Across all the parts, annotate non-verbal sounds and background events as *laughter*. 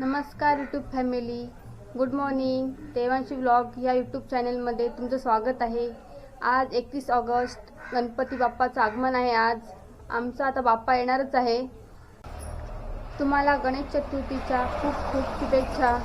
नमस्कार YouTube family good morning Devanshi vlog या YouTube चॅनलमध्ये तुमचं स्वागत आहे. आज एकतीस ऑगस्ट गणपती बाप्पाचं आगमन आहे आज. आमचा आता बाप्पा येणारच आहे. तुम्हाला गणेश चतुर्थीच्या खूप खूप शुभेच्छा.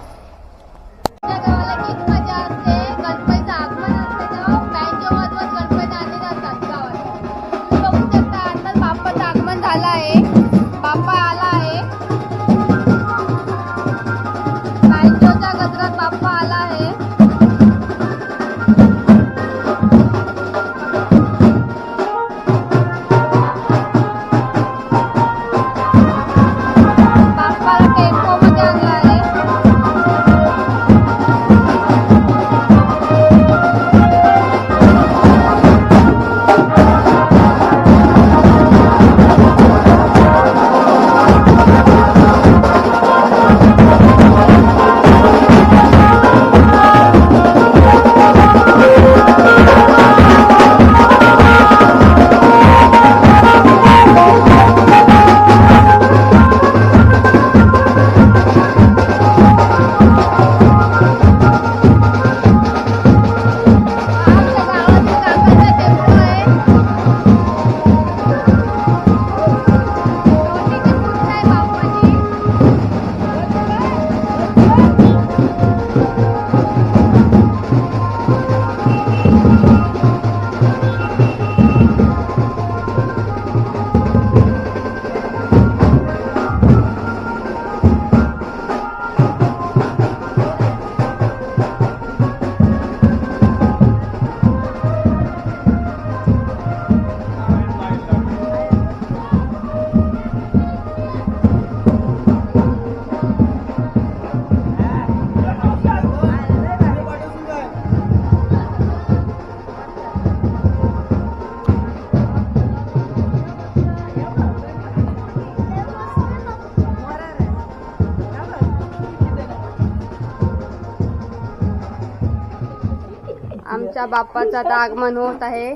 आमच्या बाप्पाचं आता आगमन होत आहे.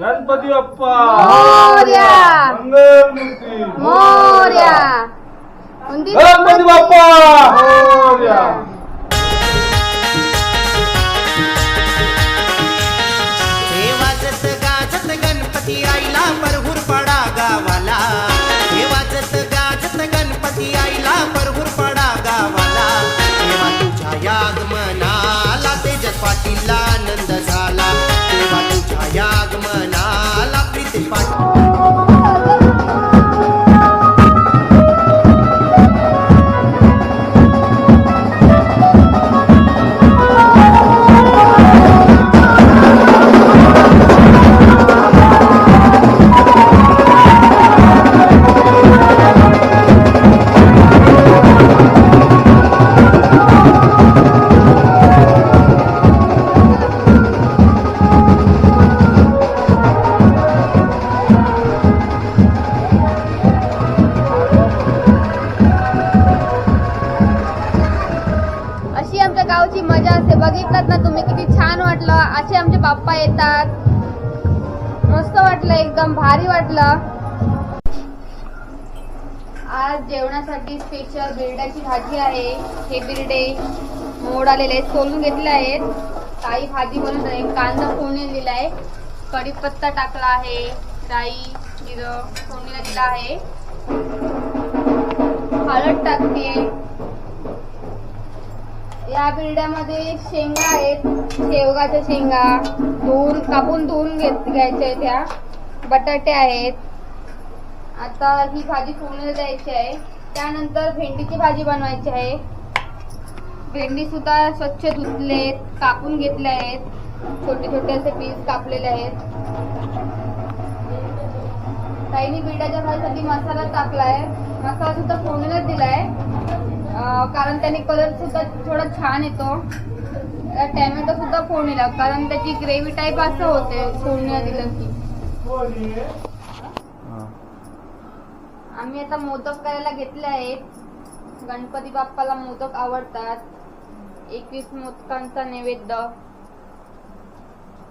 गणपती बाप्पा. मोरया. मंगलमूर्ती. मोरया. उंदीर गणपती बाप्पा. मोरया. आज स्पेशल बिरड्याची भाजी आहे. हे बिरडे मोड आलेले आहेत सोलून घेतले आहेत. काही भाजी बनवत आहे कांदा फोडणी दिला आहे. कढीपत्ता टाकला आहे. राई जिरं फोडणीला दिला आहे. हळद टाकते. या बिरड्यामध्ये शेंगा आहेत. शेवगाच्या शेंगा. धुवून कापून धुवून घेत घ्यायच्या आहेत त्या. बटाटे आहेत. आता ही भाजी फोडणीला द्यायची आहे. त्यानंतर भेंडीची भाजी बनवायची आहे. भेंडी सुद्धा स्वच्छ धुतले कापून घेतले आहेत. छोटे छोटे असे पीस कापलेले आहेत. ताईने बिरड्याच्या भाजीसाठी मसाला टाकलाय. मसाला सुद्धा फोडणीलाच दिलाय. कारण त्याने कलर सुद्धा थोडा छान येतो. टॅमॅटो सुद्धा फोडणीला कारण त्याची ग्रेव्ही टाईप असं होते फोडणीला दिलं की. आम्ही आता मोदक करायला घेतले आहेत. गणपती बाप्पाला मोदक आवडतात. एकवीस मोदकांचा नैवेद्य.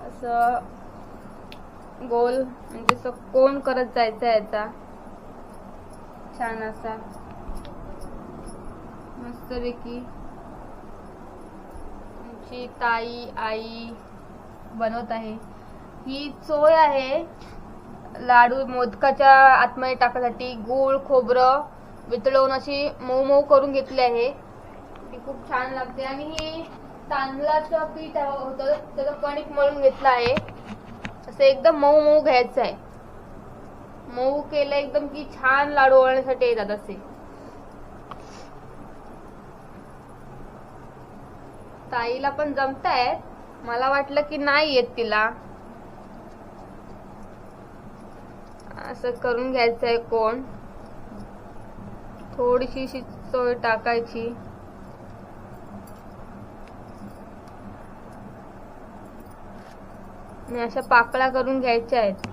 असं गोल म्हणजे असं कोण करत जायचा याचा? छान असा. मस्तपैकी. आमची ताई आई बनवत आहे. ही चोय आहे. लाडू मोदकाच्या आतमध्ये टाकण्यासाठी गूळ खोबरं वितळवून अशी मऊ मऊ करून घेतली आहे. ती खूप छान लागते आणि ही तांदळाचं पीठ होतं त्याचं कणिक मळून घेतलं आहे. असं एकदम मऊ मऊ घ्यायचं आहे. मऊ केलं एकदम की छान लाडू वळण्यासाठी येतात असे. ताईला पण जमतायत मला वाटलं की नाही येत तिला. असं करून घ्यायचं आहे कोण? थोडीशी अशी टाकायची. आणि अशा पाकळ्या करून घ्यायच्या आहेत.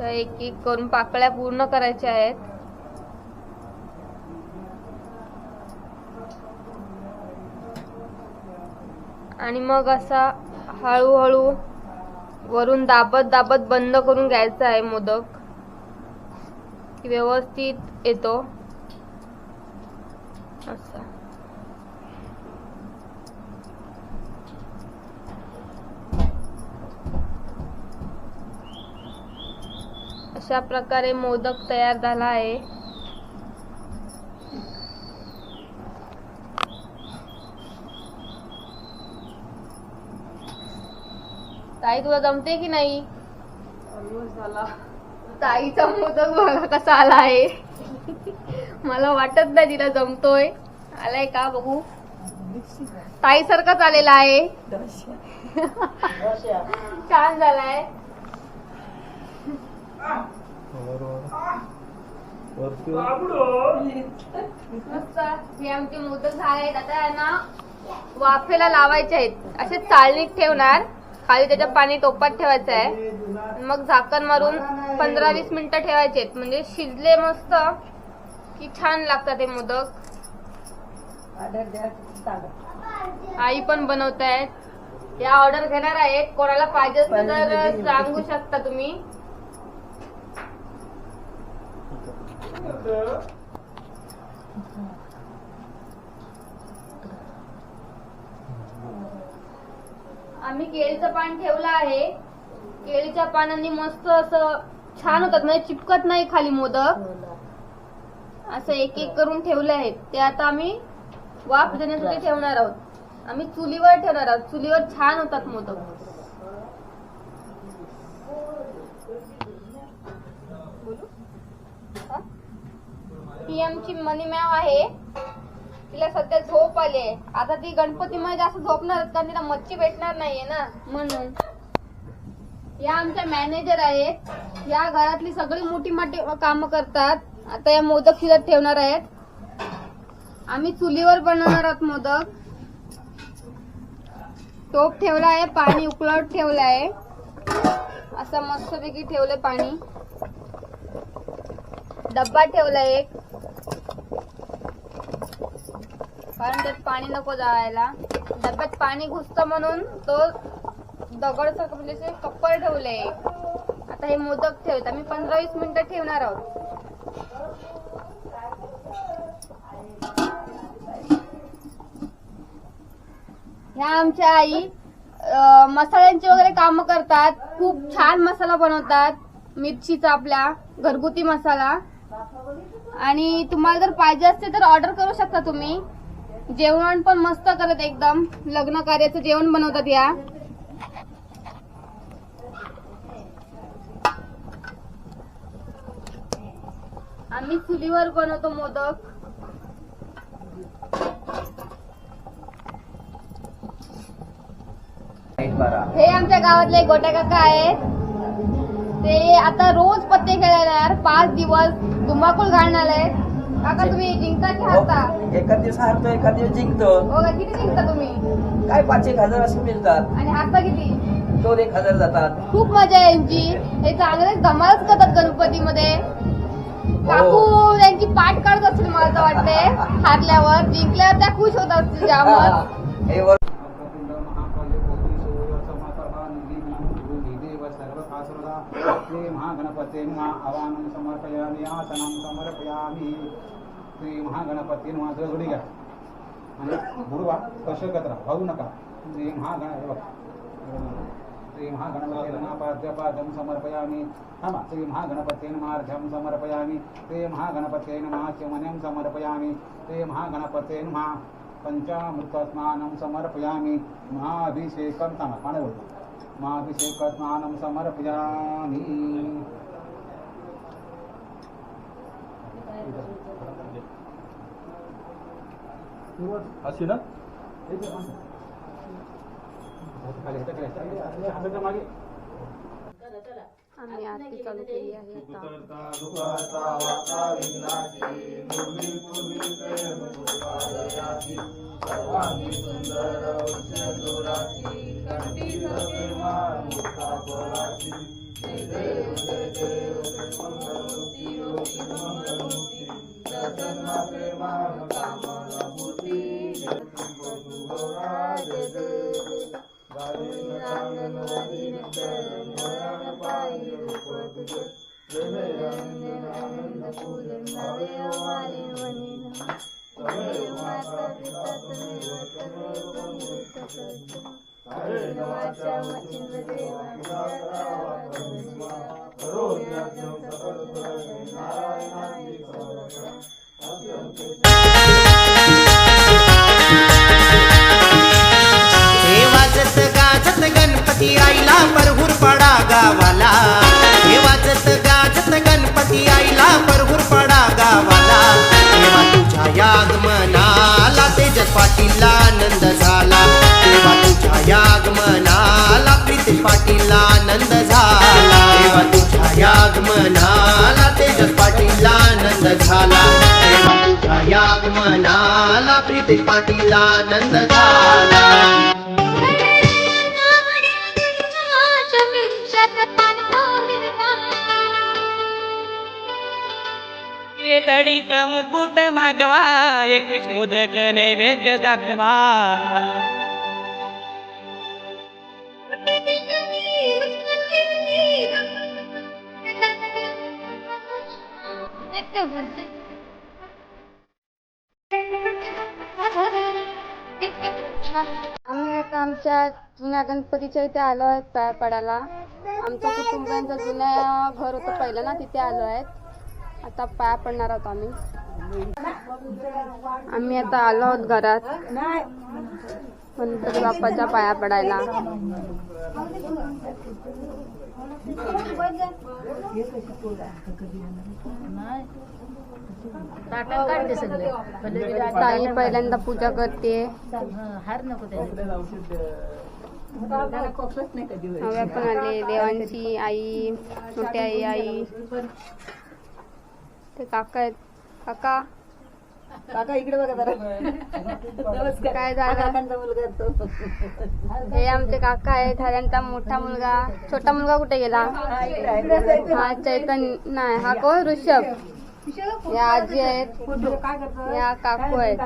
एक एक करून पाकळ्या पूर्ण करायच्या आहेत. आणि मग असा हळूहळू वरून दाबत दाबत बंद करून घ्यायचा आहे मोदक. व्यवस्थित येतो. असा. अशा प्रकारे मोदक तयार झाला आहे. ताई तुला जमते की नाही? ताईचा मोदक बघा कसा आला आहे मला वाटत नाही तिला जमतोय. आलाय का बघू? ताई सारखाच आलेला आहे. छान झालाय. हे आमचे मोदक झाले आहेत आता यांना वाफेला लावायचे आहेत. असे चाळणीत ठेवणार. खाली त्याच्यात पाणी टोपात ठेवायचं आहे. मग झाकण मारून पंधरा वीस मिनिटं ठेवायचे आहेत. म्हणजे शिजले मस्त. की छान लागतात हे मोदक. आई पण बनवत आहेत. या ऑर्डर घेणार आहेत. कोणाला पाहिजे असेल तर सांगू शकता तुम्ही. आम्ही केळीचं पान ठेवलं आहे. केळीच्या पानांनी मस्त असं छान होतात म्हणजे चिपकत नाही खाली मोदक. असं एक एक करून ठेवले आहेत. ते आता आम्ही वाफ देण्यासाठी ठेवणार आहोत. आम्ही चुलीवर ठेवणार आहोत. चुलीवर छान होतात मोदक. पीएमची मनी मॅव आहे. तिला सध्या झोप आली आहे. आता ती गणपतीमध्ये जास्त झोपणार कारण तिला मच्छी भेटणार नाहीये ना. म्हणून. या आमच्या मॅनेजर आहेत. या घरातली सगळी मोठी मोठी कामं करतात. आता या मोदक शिजत ठेवणार आहेत. आम्ही चुलीवर बनवणार आहोत मोदक. टोप ठेवला आहे पाणी उकळत ठेवलं आहे. असं मस्तपैकी ठेवलंय पाणी. डब्बा ठेवला एक. कारण त्यात पाणी नको जायला. डब्यात पाणी घुसतं म्हणून तो दगड म्हणजे असे कप्पर ठेवले. आता हे मोदक ठेवत आम्ही पंधरा वीस मिनिटं ठेवणार आहोत. ह्या आमच्या आई मसाल्यांची वगैरे काम करतात. खूप छान मसाला बनवतात. मिरचीचा आपल्या घरगुती मसाला. आणि तुम्हाला जर पाहिजे असते तर ऑर्डर करू शकता तुम्ही. जेवण पण मस्त करत एकदम. लग्न कार्याचं जेवण बनवतात या. आम्ही चुलीवर बनवतो मोदक. हे आमच्या गावातले गोट्या काका आहेत. ते आता रोज पत्ते खेळायला पाच दिवस धुमाकूळ घालणार आहेत. काका तुम्ही जिंकता की हारता? एका दिवस हारतो एका दिवस जिंकतो. हो का? किती जिंकता तुम्ही? काय पाच एक हजार असे मिळतात. आणि हारता किती? दोन एक हजार जातात. खूप मजा आहे यांची. हे चांगले धमालच करतात गणपतीमध्ये. काकू त्यांची पाठ काढत असतील मला तर वाटते हारल्यावर जिंकल्यावर त्या खुश होत असतील जामच हे. वर महाकाले कोटी सूर्य समप्रभा निधी देव सर्व सर्वदा श्री महागणपते आवाहनं समर्पयामि आसनं समर्पयामि श्री महागणपती नमः जरा जोडी घ्या. आणि गुरुवा स्पर्श करा भाऊ नका. श्री महागण हे बघा. श्री समर्पयामि. थांबा. श्री महागणपते नमः समर्पयामी. समर्पयामि श्री महागणपते नमः चमनं समर्पयामि. श्री महागणपते महा पञ्चामृतस्नानं समर्पयामि. महाभिषेकं थांबा. पाणी बोलतो. महाभिषेकस्नानं समर्पयामि. अशी ना? आम्ही आरती चालू केली आहे आता करता वाजत गाजत गणपती आईला परहूर पडा. झाला. या आगमनाला प्रीतेश पाटील आनंद झाला. वेतडीत मुकुट मागवा एकवीस मोदक नैवेद्य दाखवा. आता आमच्या जुन्या गणपतीच्या इथे आलो आहेत पाया पडायला. आमच्या कुटुंबियांचं जुन्या घर होतं पहिलं ना तिथे आलो आहेत आता पाया पडणार आहोत आम्ही. आम्ही आता आलो आहोत घरात. गणपती बाप्पाच्या पाया पडायला. ताई पहिल्यांदा पूजा करते. हव्या पण आले देवांची आई मोठी आई आई. ते काका आहेत. काका? काका इकडे बघा जरा. काय झालं? आहे हे आमचे काका आहेत. हा त्यांचा मोठा मुलगा. छोटा मुलगा कुठे गेला? हा चैतन्य. नाही हा कोण? ऋषभ. या आजी आहेत. या काकू आहेत.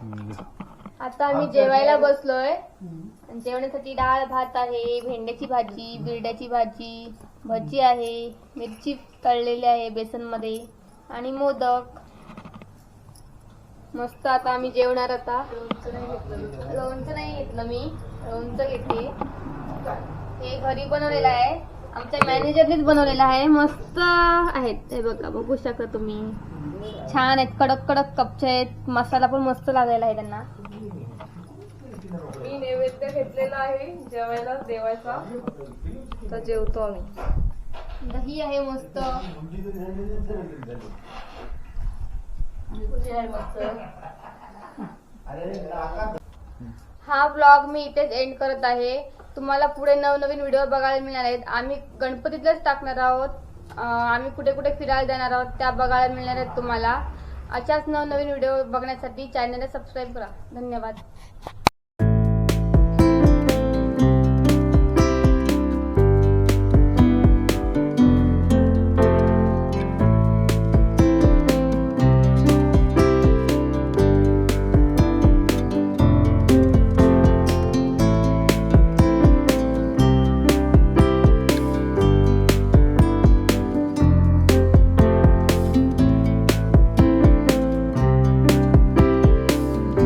*laughs* आता आम्ही जेवायला बसलोय. जेवणासाठी डाळ भात आहे भेंड्याची भाजी बिरड्याची भाजी भजी आहे मिरची तळलेली आहे बेसनमध्ये आणि मोदक. मस्त आता आम्ही जेवणार आता. लोणचं नाही घेतलं मी. लोणचं घेते. हे घरी बनवलेलं आहे. आमच्या मॅनेजरनीच बनवलेलं आहे. मस्त आहेत. हे बघा बघू शकता तुम्ही. छान आहेत. कडक कडक कपचे आहेत. मसाला पण मस्त लागलेला आहे त्यांना. मी नैवेद्य घेतलेला आहे जेवायला देवाचा. तर जेवतो आम्ही. दही आहे मस्त. मस्त. हा ब्लॉग मी इथेच एंड करत आहे. तुम्हाला पुढे नवनवीन व्हिडिओ बघायला मिळणार आहेत. आम्ही गणपतीतलेच टाकणार आहोत. आम्ही कुठे कुठे फिरायला जाणार आहोत त्या बघायला मिळणार आहेत तुम्हाला. अशाच नवनवीन व्हिडिओ बघण्यासाठी चॅनलला सबस्क्राईब करा. धन्यवाद.